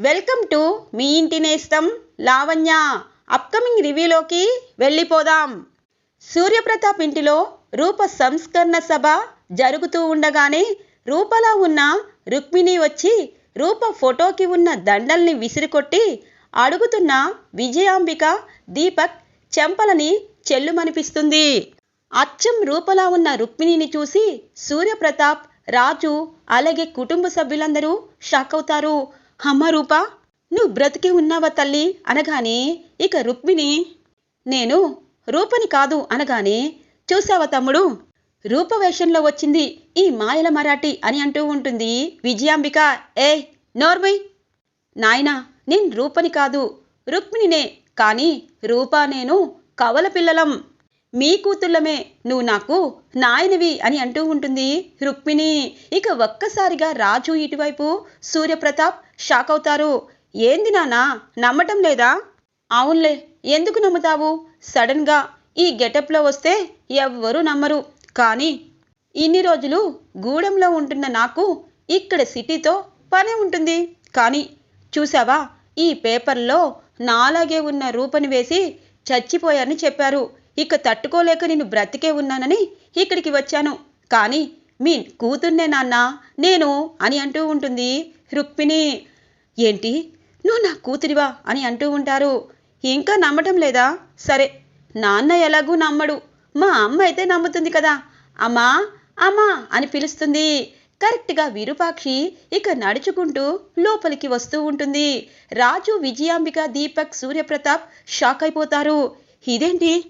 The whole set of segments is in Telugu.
వెల్కమ్ టు మీ ఇంటి నేస్తం లావణ్య. అప్కమింగ్ రివ్యూలోకి వెళ్ళిపోదాం. సూర్యప్రతాప్ ఇంటిలో రూప సంస్కరణ సభ జరుగుతూ ఉండగానే రూపలా ఉన్న రుక్మిణి వచ్చి రూప ఫోటోకి ఉన్న దండల్ని విసిరికొట్టి అడుగుతున్న విజయాంబిక దీపక్ చెంపలని చెల్లుమనిపిస్తుంది. అచ్చం రూపలా ఉన్న రుక్మిణిని చూసి సూర్యప్రతాప్ రాజు అలాగే కుటుంబ సభ్యులందరూ షాక్ అవుతారు. అమ్మ రూప నువ్వు బ్రతికి ఉన్నావా తల్లి? అనగానే ఇక రుక్మిణి నేను రూపని కాదు అనగానే చూసావా తమ్ముడు? రూపవేషంలో వచ్చింది ఈ మాయల మరాఠీ అని అంటూ ఉంటుంది విజయాంబిక. ఏ నోర్మై? నాయనా నేను రూపని కాదు రుక్మిణినే కానీ రూపా నేను కవల పిల్లలం. మీ కూతుళ్ళమే నువ్వు నాకు నాయనవి అని అంటూ ఉంటుంది. రుక్మిణి ఇక ఒక్కసారిగా రాజు ఇటువైపు సూర్యప్రతాప్ షాక్ అవుతారు. ఏంది నానా నమ్మటం లేదా? అవునులే ఎందుకు నమ్ముతావు? సడన్గా ఈ గెటప్లో వస్తే ఎవ్వరూ నమ్మరు. కానీ ఇన్ని రోజులు గూడెంలో ఉంటున్న నాకు ఇక్కడ సిటీతో పనే ఉంటుంది. కానీ చూసావా ఈ పేపర్లో నాలాగే ఉన్న రూపని వేసి చచ్చిపోయారని చెప్పారు. ఇక తట్టుకోలేక నేను బ్రతికే ఉన్నానని ఇక్కడికి వచ్చాను. కానీ మీ కూతుర్నే నాన్న నేను అని అంటూ ఉంటుంది రుక్మిణి. ఏంటి? నువ్వు నా కూతురివా అని అంటూ ఉంటారు. ఇంకా నమ్మటం లేదా? సరే నాన్న ఎలాగూ నమ్మడు. మా అమ్మ అయితే నమ్ముతుంది కదా. అమ్మా అమ్మా అని పిలుస్తుంది. కరెక్ట్గా విరూపాక్షి ఇక నడుచుకుంటూ లోపలికి వస్తూ ఉంటుంది. రాజు విజయాంబిక దీపక్ సూర్యప్రతాప్ షాక్ అయిపోతారు. ఇదేంటి?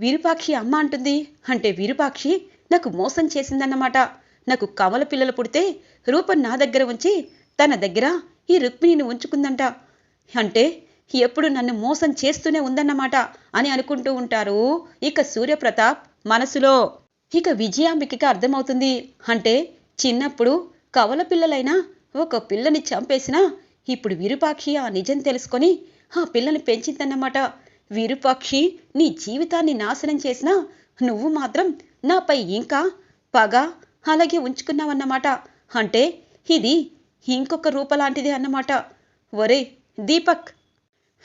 వీరుపాక్షి అమ్మ అంటుంది. అంటే వీరుపాక్షి నాకు మోసం చేసిందన్నమాట. నాకు కమల పిల్లలు పుడితే రూపం నా దగ్గర ఉంచి తన దగ్గర ఈ రుక్మిణిని ఉంచుకుందంట. అంటే ఎప్పుడు నన్ను మోసం చేస్తూనే ఉందన్నమాట అని అనుకుంటూ ఉంటారు. ఇక సూర్యప్రతాప్ మనసులో ఇక విజయాంబికకి అర్థమవుతుంది. అంటే చిన్నప్పుడు కవల పిల్లలైనా ఒక పిల్లని చంపేసినా ఇప్పుడు విరూపాక్షి ఆ నిజం తెలుసుకొని ఆ పిల్లని పెంచిందన్నమాట. విరూపాక్షి నీ జీవితాన్ని నాశనం చేసినా నువ్వు మాత్రం నాపై ఇంకా పగ అలాగే ఉంచుకున్నావన్నమాట. అంటే ఇది ఇంకొక రూపలాంటిదే అన్నమాట. ఒరే దీపక్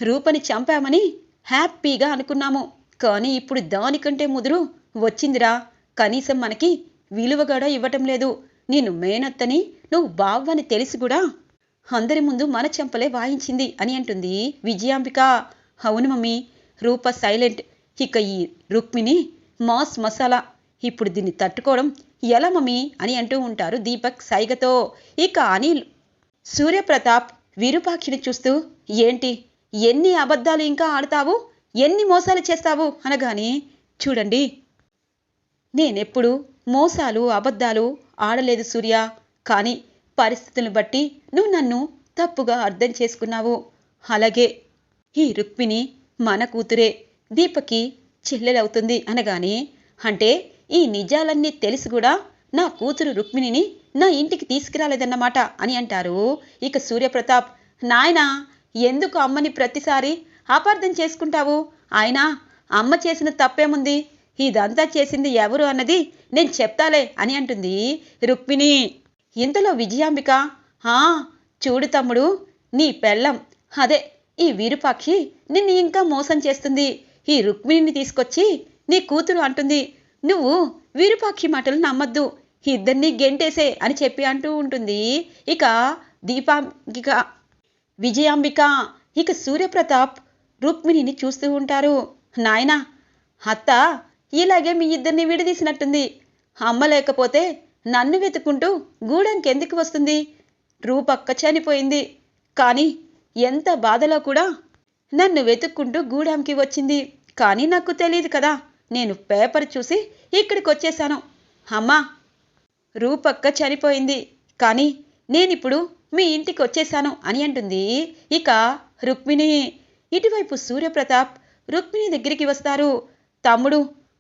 రూపని చంపామని హ్యాపీగా అనుకున్నాము. కానీ ఇప్పుడు దానికంటే ముదురు వచ్చిందిరా. కనీసం మనకి విలువ కూడా ఇవ్వటం లేదు. నేను మేనత్తని నువ్వు బావ్వని తెలిసి కూడా అందరి ముందు మన చెంపలే వాయించింది అని అంటుంది విజయాంబిక. అవును మమ్మీ రూప సైలెంట్. ఇక ఈ రుక్మిణి మాస్ మసాలా. ఇప్పుడు దీన్ని తట్టుకోవడం ఎలా మమ్మీ? అని అంటూ ఉంటారు దీపక్ సైగతో. ఇక అనిల్. సూర్యప్రతాప్ విరూపాక్షిని చూస్తూ ఏంటి? ఎన్ని అబద్ధాలు ఇంకా ఆడతావు? ఎన్ని మోసాలు చేస్తావు? అనగానే చూడండి. నేనెప్పుడు మోసాలు అబద్ధాలు ఆడలేదు సూర్య. కానీ పరిస్థితులను బట్టి నువ్వు నన్ను తప్పుగా అర్థం చేసుకున్నావు. అలాగే ఈ రుక్మిణి మన కూతురే దీపకి చెల్లెలవుతుంది అనగానే అంటే ఈ నిజాలన్నీ తెలిసి కూడా నా కూతురు రుక్మిణిని నా ఇంటికి తీసుకురాలేదన్నమాట అని అంటారు. ఇక సూర్యప్రతాప్ నాయనా ఎందుకు అమ్మని ప్రతిసారి అపార్థం చేసుకుంటావు? అయినా అమ్మ చేసిన తప్పేముంది? ఇదంతా చేసింది ఎవరు అన్నది నేను చెప్తాలే అని అంటుంది రుక్మిణి. ఇంతలో విజయాంబిక ఆ చూడు తమ్ముడు నీ పెళ్ళం అదే ఈ వీరుపాక్షి నిన్ను ఇంకా మోసం చేస్తుంది. ఈ రుక్మిణిని తీసుకొచ్చి నీ కూతురు అంటుంది. నువ్వు వీరుపాక్షి మాటలు నమ్మద్దు. ఇద్దరిని గెంటేసే అని చెప్పి అంటూ ఉంటుంది. ఇక దీపాంబిక విజయాంబిక ఇక సూర్యప్రతాప్ రుక్మిణిని చూస్తూ ఉంటారు. నాయనా అత్త ఇలాగే మీ ఇద్దరిని విడదీసినట్టుంది. అమ్మ లేకపోతే నన్ను వెతుకుంటూ గూడెంకెందుకు వస్తుంది? రూపక్క చనిపోయింది. కానీ ఎంత బాధలో కూడా నన్ను వెతుక్కుంటూ గూడెంకి వచ్చింది. కానీ నాకు తెలియదు కదా. నేను పేపర్ చూసి ఇక్కడికి వచ్చేసాను అమ్మా రూపక్క చనిపోయింది. కానీ నేనిప్పుడు మీ ఇంటికి వచ్చేసాను అని అంటుంది. ఇక రుక్మిణి. ఇటువైపు సూర్యప్రతాప్ రుక్మిణి దగ్గరికి వస్తారు. తమ్ముడు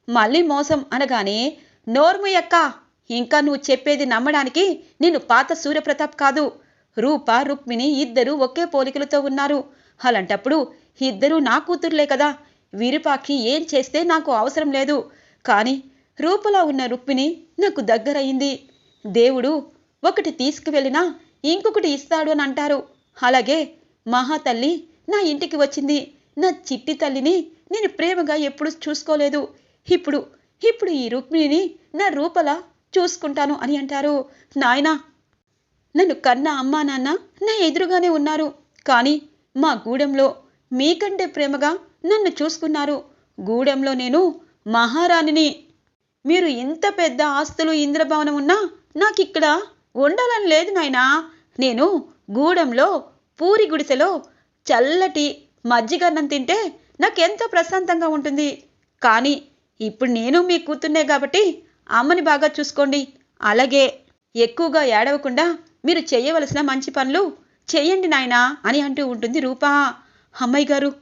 మళ్ళీ మోసం అనగానే నోర్ముయక్క ఇంకా నువ్వు చెప్పేది నమ్మడానికి నేను పాత సూర్యప్రతాప్ కాదు. రూప రుక్మిణి ఇద్దరూ ఒకే పోలికలతో ఉన్నారు. అలాంటప్పుడు ఇద్దరూ నా కూతుర్లే కదా. విరూపాక్షి ఏం చేస్తే నాకు అవసరం లేదు. కానీ రూపలా ఉన్న రుక్మిణి నాకు దగ్గరయింది. దేవుడు ఒకటి తీసుకువెళ్ళినా ఇంకొకటి ఇస్తాడు అని అంటారు. అలాగే మహాతల్లి నా ఇంటికి వచ్చింది. నా చిట్టి తల్లిని నేను ప్రేమగా ఎప్పుడు చూసుకోలేదు. ఇప్పుడు ఇప్పుడు ఈ రుక్మిణిని నా రూపలా చూసుకుంటాను అని అంటారు. నాయనా నన్ను కన్న అమ్మా నాన్న నా ఎదురుగానే ఉన్నారు. కానీ మా గూడెంలో మీకంటే ప్రేమగా నన్ను చూసుకున్నారు. గూడెంలో నేను మహారాణిని. మీరు ఇంత పెద్ద ఆస్తులు ఇంద్రభవనం ఉన్నా నాకిక్కడ ఉండాలని లేదు నాయనా. నేను గూడెంలో పూరి గుడిసెలో చల్లటి మజ్జిగన్నం తింటే నాకెంతో ప్రశాంతంగా ఉంటుంది. కానీ ఇప్పుడు నేను మీ కూతున్నే కాబట్టి అమ్మని బాగా చూసుకోండి. అలాగే ఎక్కువగా ఏడవకుండా మీరు చేయవలసిన మంచి పనులు చేయండి నాయనా అని అంటూ ఉంటుంది రూపా. అమ్మాయి గారు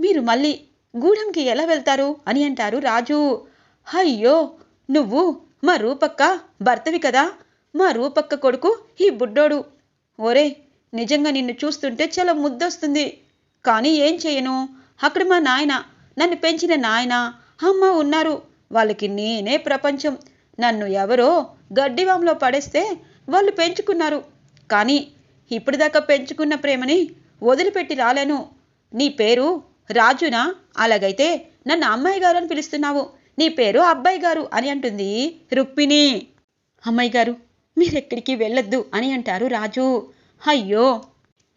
మీరు మళ్ళీ గూడెంకి ఎలా వెళ్తారు అని అంటారు రాజు. అయ్యో నువ్వు మా రూపక్క భర్తవి కదా. మా రూపక్క కొడుకు ఈ బుడ్డోడు. ఓరే నిజంగా నిన్ను చూస్తుంటే చాలా ముద్దొస్తుంది. కానీ ఏం చేయను? అక్కడ మా నాయన నన్ను పెంచిన నాయన అమ్మ ఉన్నారు. వాళ్ళకి నేనే ప్రపంచం. నన్ను ఎవరో గడ్డివాంలో పడేస్తే వాళ్ళు పెంచుకున్నారు. కానీ ఇప్పటిదాకా పెంచుకున్న ప్రేమని వదిలిపెట్టి రాలేను. నీ పేరు రాజునా? అలాగైతే నన్ను అమ్మాయి గారు అని పిలుస్తున్నావు. నీ పేరు అబ్బాయి గారు అని అంటుంది రుక్మిణి. అమ్మాయి గారు మీరెక్కడికి వెళ్ళొద్దు అని అంటారు రాజు. అయ్యో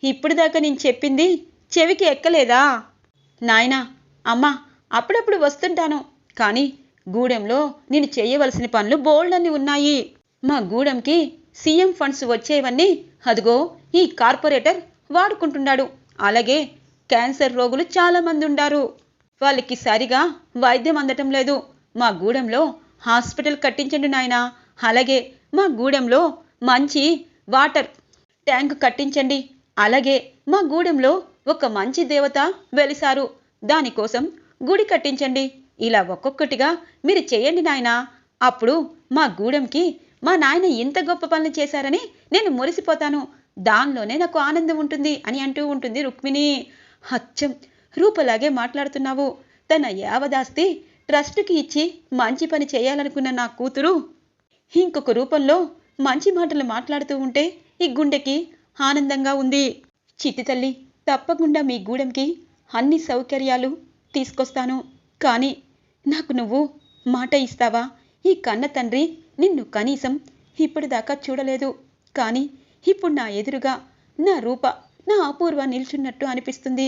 ఇప్పుడు దాకా నేను చెప్పింది చెవికి ఎక్కలేదా? నాయనా అమ్మా అప్పుడప్పుడు వస్తుంటాను. కానీ గూడెంలో నేను చేయవలసిన పనులు బోల్డన్ని ఉన్నాయి. మా గూడెంకి సీఎం ఫండ్స్ వచ్చేవన్నీ అదిగో ఈ కార్పొరేటర్ వాడుకుంటున్నాడు. అలాగే క్యాన్సర్ రోగులు చాలామంది ఉండారు. వాళ్ళకి సరిగా వైద్యం అందటం లేదు. మా గూడెంలో హాస్పిటల్ కట్టించండి నాయనా. అలాగే మా గూడెంలో మంచి వాటర్ ట్యాంక్ కట్టించండి. అలాగే మా గూడెంలో ఒక మంచి దేవత వెలిసారు. దానికోసం గుడి కట్టించండి. ఇలా ఒక్కొక్కటిగా మీరు చేయండి నాయనా. అప్పుడు మా గూడెంకి మా నాయన ఇంత గొప్ప పనులు చేశారని నేను మురిసిపోతాను. దానిలోనే నాకు ఆనందం ఉంటుంది అని అంటూ ఉంటుంది రుక్మిణి. అచ్చం! రూపలాగే మాట్లాడుతున్నావు. తన యావదాస్తి ట్రస్ట్కి ఇచ్చి మంచి పని చేయాలనుకున్న నా కూతురు ఇంకొక రూపంలో మంచి మాటలు మాట్లాడుతూ ఉంటే ఈ గుండెకి ఆనందంగా ఉంది. చిట్టి తల్లి తప్పకుండా మీ గూడెంకి అన్ని సౌకర్యాలు తీసుకొస్తాను. కానీ నాకు నువ్వు మాట ఇస్తావా? ఈ కన్న తండ్రి నిన్ను కనీసం ఇప్పటిదాకా చూడలేదు. కానీ ఇప్పుడు నా ఎదురుగా నా రూప నా అపూర్వ నిల్చున్నట్టు అనిపిస్తుంది.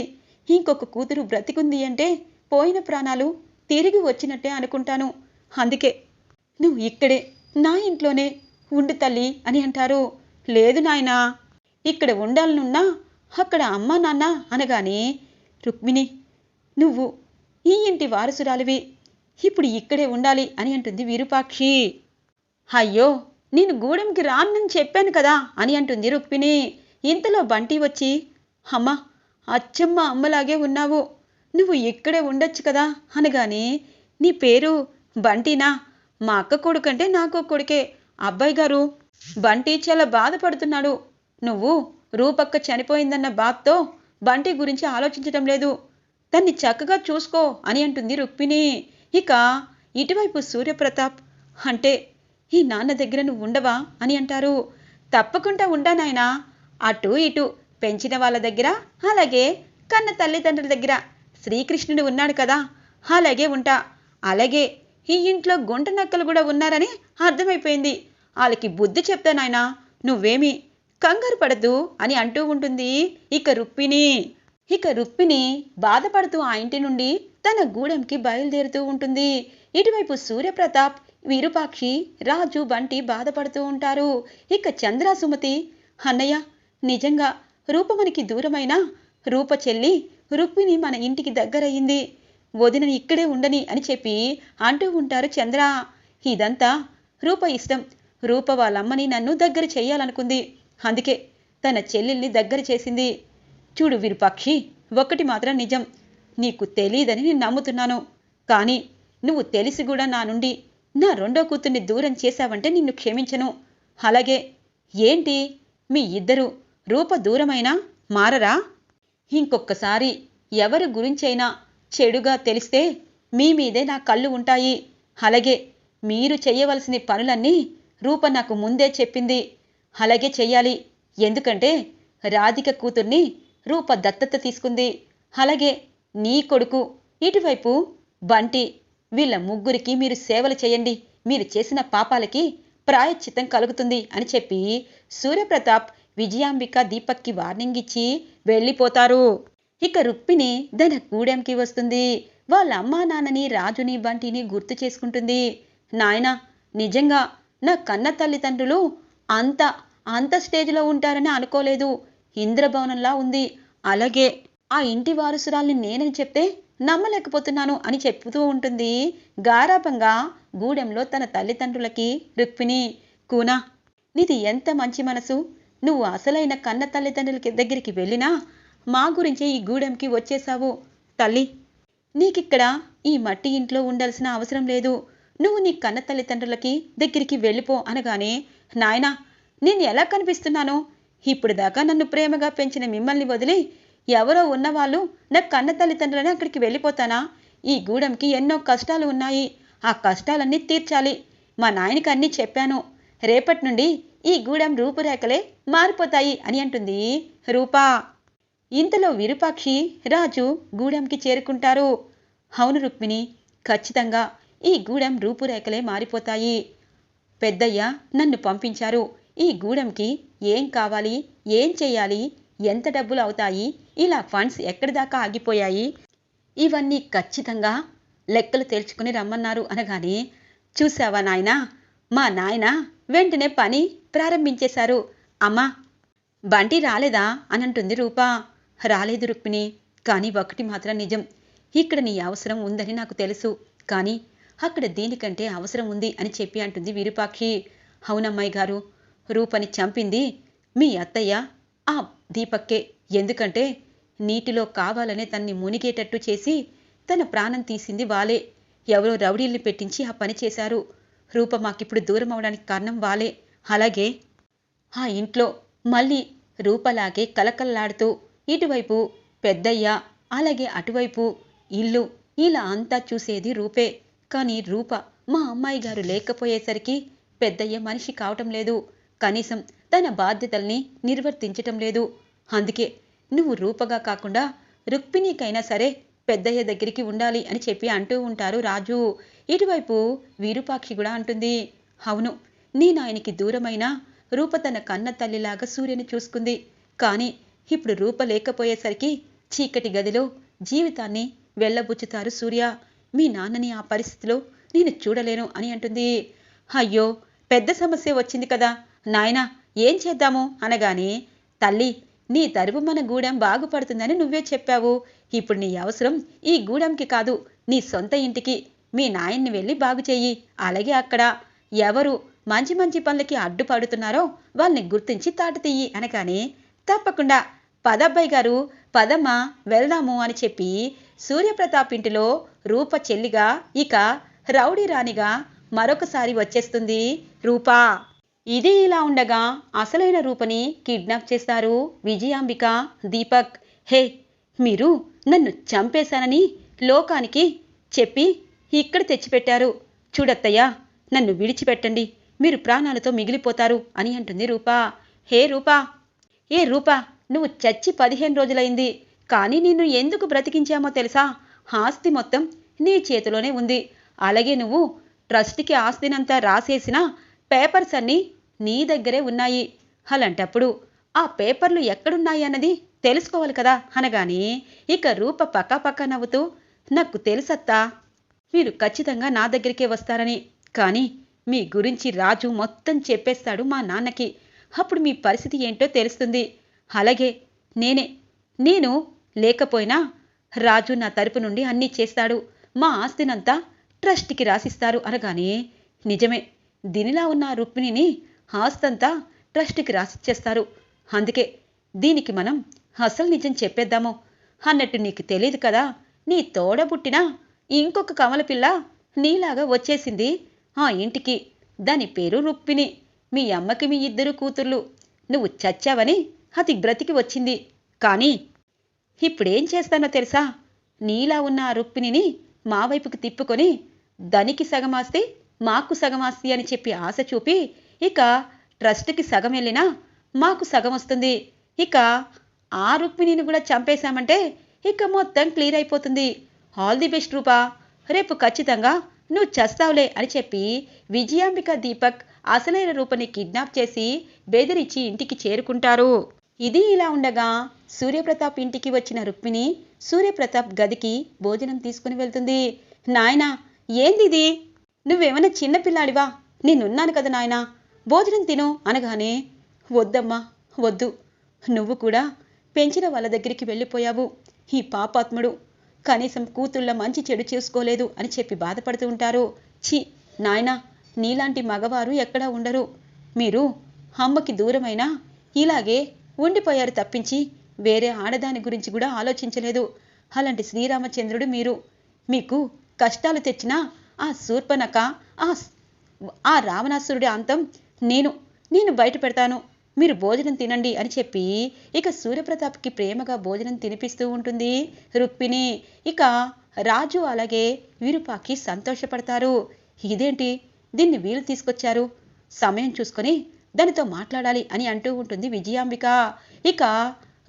ఇంకొక కూతురు బ్రతికుంది అంటే పోయిన ప్రాణాలు తిరిగి వచ్చినట్టే అనుకుంటాను. అందుకే నువ్వు ఇక్కడే నా ఇంట్లోనే ఉండు తల్లి అని అంటారు. లేదు నాయనా ఇక్కడ ఉండాలనున్నా అక్కడ అమ్మ నాన్న అనగానే రుక్మిణి నువ్వు ఈ ఇంటి వారసురాలివి. ఇప్పుడు ఇక్కడే ఉండాలి అని అంటుంది విరూపాక్షి. అయ్యో నేను గూడెంకి రానని చెప్పాను కదా అని అంటుంది రుక్మిణి. ఇంతలో బంటి వచ్చి అమ్మ అచ్చమ్మ అమ్మలాగే ఉన్నావు. నువ్వు ఇక్కడే ఉండొచ్చు కదా అనగానే నీ పేరు బంటినా? మా అక్క కొడుకంటే నాకు కొడుకే. అబ్బాయి గారు బంటి చాలా బాధపడుతున్నాడు. నువ్వు రూపక్క చనిపోయిందన్న బాధతో బంటి గురించి ఆలోచించటం లేదు. దాన్ని చక్కగా చూసుకో అని అంటుంది రుక్మిణి. ఇక ఇటువైపు సూర్యప్రతాప్ అంటే ఈ నాన్న దగ్గర నువ్వు ఉండవా? అని అంటారు. తప్పకుండా ఉండానాయనా అటు ఇటు పెంచిన వాళ్ళ దగ్గర అలాగే కన్న తల్లిదండ్రుల దగ్గర శ్రీకృష్ణుడు ఉన్నాడు కదా అలాగే ఉంటా. అలాగే ఈ ఇంట్లో గుంట నక్కలు కూడా ఉన్నారని అర్థమైపోయింది. వాళ్ళకి బుద్ధి చెప్తా నాయనా నువ్వేమి కంగారు పడద్దు అని అంటూ ఉంటుంది ఇక రుక్మిణి. ఇక రుక్మిణి బాధపడుతూ ఆ ఇంటి నుండి తన గూడెంకి బయలుదేరుతూ ఉంటుంది. ఇటువైపు సూర్యప్రతాప్ విరూపాక్షి రాజు బంటి బాధపడుతూ ఉంటారు. ఇక చంద్ర సుమతి అన్నయ్య నిజంగా రూపమనికి దూరమైన రూప చెల్లి రుక్మిణి మన ఇంటికి దగ్గరయ్యింది వదిన ఇక్కడే ఉండని అని చెప్పి అంటూ ఉంటారు చంద్ర. ఇదంతా రూప ఇష్టం. రూప వాళ్ళమ్మని నన్ను దగ్గర చేయాలనుకుంది. అందుకే తన చెల్లెల్ని దగ్గర చేసింది. చూడు విరూపాక్షి ఒకటి మాత్రం నిజం. నీకు తెలీదని నేను నమ్ముతున్నాను. కానీ నువ్వు తెలిసి కూడా నా నుండి నా రెండో కూతుర్ని దూరం చేశావంటే నిన్ను క్షమించను. అలాగే ఏంటి? మీ ఇద్దరు రూప దూరమైనా? మారరా? ఇంకొక్కసారి ఎవరి గురించైనా చెడుగా తెలిస్తే మీ మీదే నా కళ్ళు ఉంటాయి. అలాగే మీరు చేయవలసిన పనులన్నీ రూప నాకు ముందే చెప్పింది. అలాగే చెయ్యాలి. ఎందుకంటే రాధిక కూతుర్ని రూప దత్తత తీసుకుంది. అలాగే నీ కొడుకు ఇటువైపు బంటి వీళ్ళ ముగ్గురికి మీరు సేవలు చేయండి. మీరు చేసిన పాపాలకి ప్రాయశ్చితం కలుగుతుంది అని చెప్పి సూర్యప్రతాప్ విజయాంబిక దీపక్కి వార్నింగ్ ఇచ్చి వెళ్ళిపోతారు. ఇక రుక్మిణి తన గూడెంకి వస్తుంది. వాళ్ళ అమ్మా నాన్నని రాజుని బంటిని గుర్తు చేసుకుంటుంది. నాయనా నిజంగా నా కన్న తల్లిదండ్రులు అంత అంత స్టేజ్లో ఉంటారని అనుకోలేదు. ఇంద్రభవనంలా ఉంది. అలాగే ఆ ఇంటి వారసురాల్ని నేనని చెప్తే నమ్మలేకపోతున్నాను అని చెప్తూ ఉంటుంది. గారాభంగా గూడెంలో తన తల్లిదండ్రులకి రుక్మిణి కూనా నీది ఎంత మంచి మనసు. నువ్వు అసలైన కన్న తల్లిదండ్రులకి దగ్గరికి వెళ్ళినా మా గురించి ఈ గూడెంకి వచ్చేశావు. తల్లి నీకిక్కడ ఈ మట్టి ఇంట్లో ఉండాల్సిన అవసరం లేదు. నువ్వు నీ కన్న తల్లిదండ్రులకి దగ్గరికి వెళ్ళిపో అనగానే నాయనా నేను ఎలా కనిపిస్తున్నానో? ఇప్పుడు దాకా నన్ను ప్రేమగా పెంచిన మిమ్మల్ని వదిలి ఎవరో ఉన్నవాళ్ళు నా కన్న తల్లిదండ్రులని అక్కడికి వెళ్ళిపోతానా? ఈ గూడెంకి ఎన్నో కష్టాలు ఉన్నాయి. ఆ కష్టాలన్నీ తీర్చాలి. మా నాయనకి అన్నీ చెప్పాను. రేపటి నుండి ఈ గూడెం రూపురేఖలే మారిపోతాయి అని అంటుంది రూపా. ఇంతలో విరూపాక్షి రాజు గూడెంకి చేరుకుంటారు. అవును రుక్మిణి ఖచ్చితంగా. ఈ గూడెం రూపురేఖలే మారిపోతాయి. పెద్దయ్య నన్ను పంపించారు. ఈ గూడెంకి ఏం కావాలి ఏం చేయాలి ఎంత డబ్బులు అవుతాయి ఇలా ఫండ్స్ ఎక్కడి దాకా ఆగిపోయాయి? ఇవన్నీ ఖచ్చితంగా లెక్కలు తేల్చుకుని రమ్మన్నారు అనగానే చూసావా నాయనా? మా నాయన వెంటనే పని ప్రారంభించేశారు. అమ్మా బంటి రాలేదా? అని అంటుంది రూపా. రాలేదు రుక్మిణి కానీ ఒకటి మాత్రం నిజం. ఇక్కడ నీ అవసరం ఉందని నాకు తెలుసు. కానీ అక్కడ దీనికంటే అవసరం ఉంది అని చెప్పి అంటుంది విరూపాక్షి. అవునమ్మాయి గారు రూపని చంపింది మీ అత్తయ్య ఆ దీపక్కే. ఎందుకంటే నీటిలో కావాలనే తన్ని మునిగేటట్టు చేసి తన ప్రాణం తీసింది వాలే. ఎవరో రౌడీల్ని పెట్టించి ఆ పని చేశారు. రూప మాకిప్పుడు దూరం అవడానికి కారణం వాలే. అలాగే ఆ ఇంట్లో మళ్ళీ రూపలాగే కలకల్లాడుతూ ఇటువైపు పెద్దయ్య అలాగే అటువైపు ఇల్లు ఇలా అంతా చూసేది రూపే. కానీ రూప మా అమ్మాయి గారు లేకపోయేసరికి పెద్దయ్య మనిషి కావటం లేదు. కనీసం తన బాధ్యతల్ని నిర్వర్తించటం లేదు. అందుకే నువ్వు రూపగా కాకుండా రుక్మిణికైనా సరే పెద్దయ్య దగ్గరికి ఉండాలి అని చెప్పి అంటూ ఉంటారు రాజు. ఇటువైపు వీరుపాక్షి కూడా అంటుంది. అవును నేను ఆయనకి దూరమైన రూప తన కన్న తల్లిలాగా సూర్యుని చూసుకుంది. కానీ ఇప్పుడు రూప లేకపోయేసరికి చీకటి గదిలో జీవితాన్ని వెళ్ళబుచ్చుతారు సూర్య. మీ నాన్నని ఆ పరిస్థితిలో నేను చూడలేను అని అంటుంది. అయ్యో పెద్ద సమస్య వచ్చింది కదా. నాయనా ఏం చేద్దాము? అనగానే తల్లి నీ తరువు మన గూడెం బాగుపడుతుందని నువ్వే చెప్పావు. ఇప్పుడు నీ అవసరం ఈ గూడెంకి కాదు నీ సొంత ఇంటికి. మీ నాయన్ని వెళ్ళి బాగు చెయ్యి. అలాగే అక్కడ ఎవరు మంచి మంచి పనులకి అడ్డుపడుతున్నారో వాళ్ళని గుర్తించి తాటతీయి అనగానే తప్పకుండా పదబ్బాయి గారు పదమ్మా వెళ్దాము అని చెప్పి సూర్యప్రతాప్ ఇంటిలో రూప చెల్లిగా ఇక రౌడీ రాణిగా మరొకసారి వచ్చేస్తుంది. రూపా! ఇది ఇలా ఉండగా అసలైన రూపని కిడ్నాప్ చేస్తారు విజయాంబిక దీపక్. హే మీరు నన్ను చంపేశానని లోకానికి చెప్పి ఇక్కడ తెచ్చిపెట్టారు. చూడత్తయ్యా నన్ను విడిచిపెట్టండి. మీరు ప్రాణాలతో మిగిలిపోతారు అని అంటుంది రూపా. హే రూపా! ఏ రూపా నువ్వు చచ్చి పదిహేను రోజులైంది. కానీ నిన్ను ఎందుకు బ్రతికించామో తెలుసా? ఆస్తి మొత్తం నీ చేతిలోనే ఉంది. అలాగే నువ్వు ట్రస్ట్కి ఆస్తినంతా రాసేసిన పేపర్స్ అన్నీ నీ దగ్గరే ఉన్నాయి. అలాంటప్పుడు ఆ పేపర్లు ఎక్కడున్నాయి అన్నది తెలుసుకోవాలి కదా అనగానే ఇక రూప పక్క నవ్వుతూ నాకు తెలుసత్తా మీరు ఖచ్చితంగా నా దగ్గరికే వస్తారని. కానీ మీ గురించి రాజు మొత్తం చెప్పేస్తాడు మా నాన్నకి. అప్పుడు మీ పరిస్థితి ఏంటో తెలుస్తుంది. అలాగే నేనే నేను లేకపోయినా రాజు నా తరపు నుండి అన్నీ చేస్తాడు. మా ఆస్తినంతా ట్రస్ట్కి రాసిస్తారు అనగానే నిజమే దీనిలా ఉన్న రుక్మిణిని ఆస్తంతా ట్రస్ట్కి రాసిచ్చేస్తారు. అందుకే దీనికి మనం అసలు నిజం చెప్పేద్దాము. అన్నట్టు నీకు తెలియదు కదా నీ తోడబుట్టిన ఇంకొక కమల పిల్ల నీలాగా వచ్చేసింది ఆ ఇంటికి. దాని పేరు రుక్మిణి. మీ అమ్మకి మీ ఇద్దరు కూతుర్లు. నువ్వు చచ్చావని అది బ్రతికి వచ్చింది. కానీ ఇప్పుడేం చేస్తానో తెలుసా? నీలా ఉన్న ఆ రుక్మిణిని మా వైపుకి తిప్పుకొని దానికి సగమాస్తి మాకు సగమాస్తి అని చెప్పి ఆశ చూపి ఇక ట్రస్ట్కి సగం వెళ్ళినా మాకు సగం వస్తుంది. ఇక ఆ రుక్మిణిని కూడా చంపేశామంటే ఇక మొత్తం క్లియర్ అయిపోతుంది. All the best Rupa. రేపు ఖచ్చితంగా నువ్వు చస్తావులే అని చెప్పి విజయాంబిక దీపక్ అసలైన రూపని కిడ్నాప్ చేసి బెదిరించి ఇంటికి చేరుకుంటారు. ఇది ఇలా ఉండగా సూర్యప్రతాప్ ఇంటికి వచ్చిన రుక్మిణి సూర్యప్రతాప్ గదికి భోజనం తీసుకుని వెళ్తుంది. నాయనా ఏందిది నువ్వేమైనా చిన్నపిల్లాడివా నేనున్నాను కదా నాయనా. భోజనం తిను అనగానే వద్దమ్మా వద్దు. నువ్వు కూడా పెంచిన వాళ్ళ దగ్గరికి వెళ్ళిపోయావు. ఈ పాపాత్ముడు కనీసం కూతుళ్ళ మంచి చెడు చూసుకోలేదు అని చెప్పి బాధపడుతూ ఉంటారు. ఛీ నాయనా నీలాంటి మగవారు ఎక్కడా ఉండరు. మీరు అమ్మకి దూరమైనా ఇలాగే ఉండిపోయారు తప్పించి వేరే ఆడదాని గురించి కూడా ఆలోచించలేదు. అలాంటి శ్రీరామచంద్రుడు మీరు. మీకు కష్టాలు తెచ్చిన ఆ శూర్పనక ఆ ఆ రావణాసురుడి అంతం నేను నేను బయట పెడతాను. మీరు భోజనం తినండి అని చెప్పి ఇక సూర్యప్రతాప్కి ప్రేమగా భోజనం తినిపిస్తూ ఉంటుంది రుక్మిణి. ఇక రాజు అలాగే విరుపాకి సంతోషపడతారు. ఇదేంటి? దీన్ని వీలు తీసుకొచ్చారు. సమయం చూసుకొని దానితో మాట్లాడాలి అని అంటూ ఉంటుంది విజయాంబిక. ఇక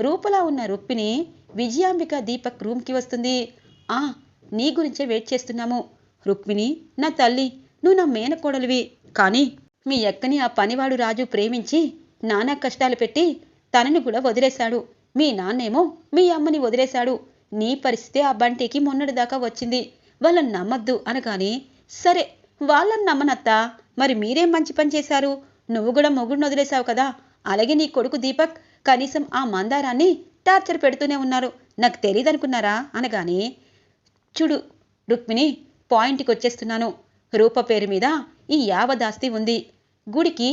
రూపలా ఉన్న రుక్మిణి విజయాంబిక దీపక్ రూమ్కి వస్తుంది. ఆ నీ గురించే వెయిట్ చేస్తున్నాము. రుక్మిణి నా తల్లి నువ్వు నా మేనకోడలివి. కానీ మీ ఎక్కని ఆ పనివాడు రాజు ప్రేమించి నానా కష్టాలు పెట్టి తనని కూడా వదిలేశాడు. మీ నాన్నేమో మీ అమ్మని వదిలేశాడు. నీ పరిస్థితి ఆ బంటికి మొన్నటిదాకా వచ్చింది. వాళ్ళని నమ్మద్దు అనగాని సరే వాళ్ళని నమ్మనత్తా? మరి మీరేం మంచి పని చేశారు? నువ్వు కూడా మొగుడిని వదిలేశావు కదా. అలాగే నీ కొడుకు దీపక్ కనీసం ఆ మందారాన్ని టార్చర్ పెడుతూనే ఉన్నారు. నాకు తెలియదనుకున్నారా అనగాని చూడు రుక్మిణి పాయింట్కి వచ్చేస్తున్నాను. రూప పేరు మీద ఈ యావదాస్తి ఉంది. గుడికి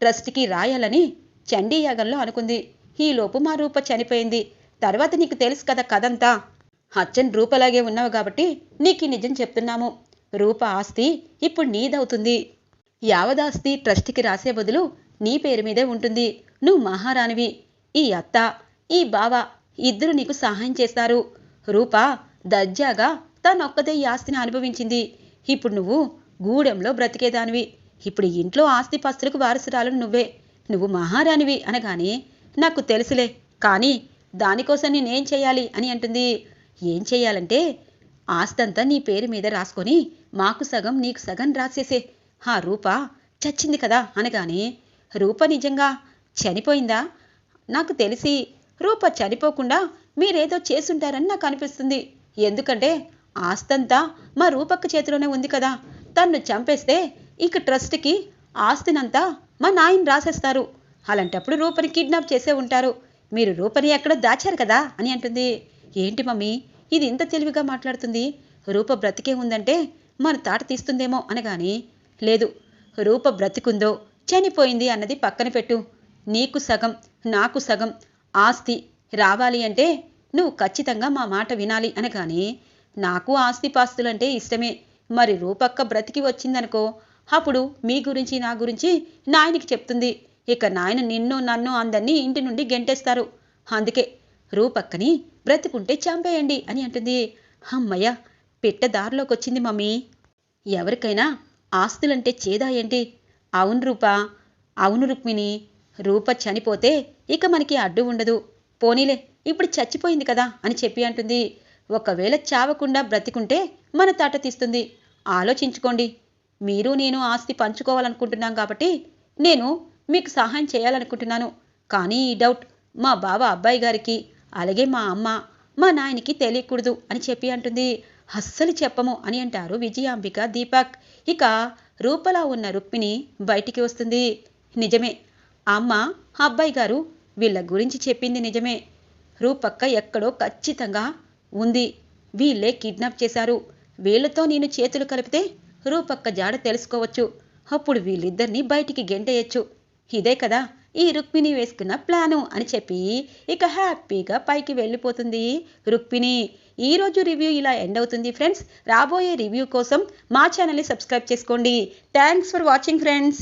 ట్రస్ట్కి రాయాలని చండీయాగంలో అనుకుంది. ఈలోపు మా రూప చనిపోయింది. తర్వాత నీకు తెలుసు కదా కదంతా అచ్చన్ రూపలాగే ఉన్నావు కాబట్టి నీకు నిజం చెప్తున్నాము. రూప ఆస్తి ఇప్పుడు నీదవుతుంది. యావదాస్తి ట్రస్ట్కి రాసే బదులు నీ పేరు మీదే ఉంటుంది. నువ్వు మహారాణివి. ఈ అత్త ఈ బావ ఇద్దరు నీకు సహాయం చేస్తారు. రూప దర్జాగా తనొక్కదే ఈ ఆస్తిని అనుభవించింది. ఇప్పుడు నువ్వు గూడెంలో బ్రతికేదానివి. ఇప్పుడు ఇంట్లో ఆస్తిపాస్తులకు వారసురాలు నువ్వే. నువ్వు మహారాణివి అనగానే నాకు తెలుసులే. కానీ దానికోసం నేనేం చేయాలి అని అంటుంది. ఏం చెయ్యాలంటే ఆస్తంతా నీ పేరు మీద రాసుకొని మాకు సగం నీకు సగం రాసేసే. ఆ రూప చచ్చింది కదా అనగానే రూప నిజంగా చనిపోయిందా? నాకు తెలిసి రూప చనిపోకుండా మీరేదో చేసుంటారని నాకు అనిపిస్తుంది. ఎందుకంటే ఆస్తంతా మా రూపక్క చేతిలోనే ఉంది కదా. తన్ను చంపేస్తే ఇక ట్రస్ట్కి ఆస్తినంతా మా నాయన రాసేస్తారు. అలాంటప్పుడు రూపని కిడ్నాప్ చేసే ఉంటారు. మీరు రూపని ఎక్కడ దాచారు కదా అని అంటుంది. ఏంటి మమ్మీ? ఇది ఇంత తెలివిగా మాట్లాడుతుంది. రూప బ్రతికే ఉందంటే మన తాట తీస్తుందేమో అనగాని లేదు రూప బ్రతికుందో చనిపోయింది అన్నది పక్కన పెట్టు. నీకు సగం నాకు సగం ఆస్తి రావాలి అంటే నువ్వు ఖచ్చితంగా మా మాట వినాలి అనగాని నాకు ఆస్తిపాస్తులంటే ఇష్టమే. మరి రూపక్క బ్రతికి వచ్చిందనుకో అప్పుడు మీ గురించి నా గురించి నాయనకి చెప్తుంది. ఇక నాయన నిన్ను నన్ను అందరినీ ఇంటి నుండి గెంటేస్తారు. అందుకే రూపక్కని బ్రతికుంటే చంపేయండి అని అంటుంది. అమ్మయ్య పెట్టదారిలోకి వచ్చింది మమ్మీ. ఎవరికైనా ఆస్తులంటే చేదా ఏంటి? అవును రూపా అవును రుక్మిణి. రూప చనిపోతే ఇక మనకి అడ్డు ఉండదు. పోనీలే ఇప్పుడు చచ్చిపోయింది కదా అని చెప్పి అంటుంది. ఒకవేళ చావకుండా బ్రతికుంటే మన తాట తీస్తుంది. ఆలోచించుకోండి. మీరు నేను ఆస్తి పంచుకోవాలనుకుంటున్నాం కాబట్టి నేను మీకు సహాయం చేయాలనుకుంటున్నాను. కానీ ఈ డౌట్ మా బావ అబ్బాయి గారికి అలాగే మా అమ్మ మా నాయనకి తెలియకూడదు అని చెప్పి అంటుంది. అస్సలు చెప్పము అని అంటారు విజయాంబిక దీపక్. ఇక రూపలా ఉన్న రుక్మిణి బయటికి వస్తుంది. నిజమే అమ్మ అబ్బాయి గారు వీళ్ళ గురించి చెప్పింది నిజమే. రూపక్క ఎక్కడో ఖచ్చితంగా ఉంది. వీళ్ళే కిడ్నాప్ చేశారు. వీళ్ళతో నేను చేతులు కలిపితే రూపక్క జాడ తెలుసుకోవచ్చు. అప్పుడు వీళ్ళిద్దరిని బయటికి గెంటేయచ్చు. ఇదే కదా ఈ రుక్మిణి వేసుకున్న ప్లాను అని చెప్పి ఇక హ్యాపీగా పైకి వెళ్ళిపోతుంది రుక్మిణి. ఈ రోజు రివ్యూ ఇలా ఎండ్ అవుతుంది ఫ్రెండ్స్. రాబోయే రివ్యూ కోసం మా ఛానల్ని సబ్స్క్రైబ్ చేసుకోండి. Thanks for watching friends.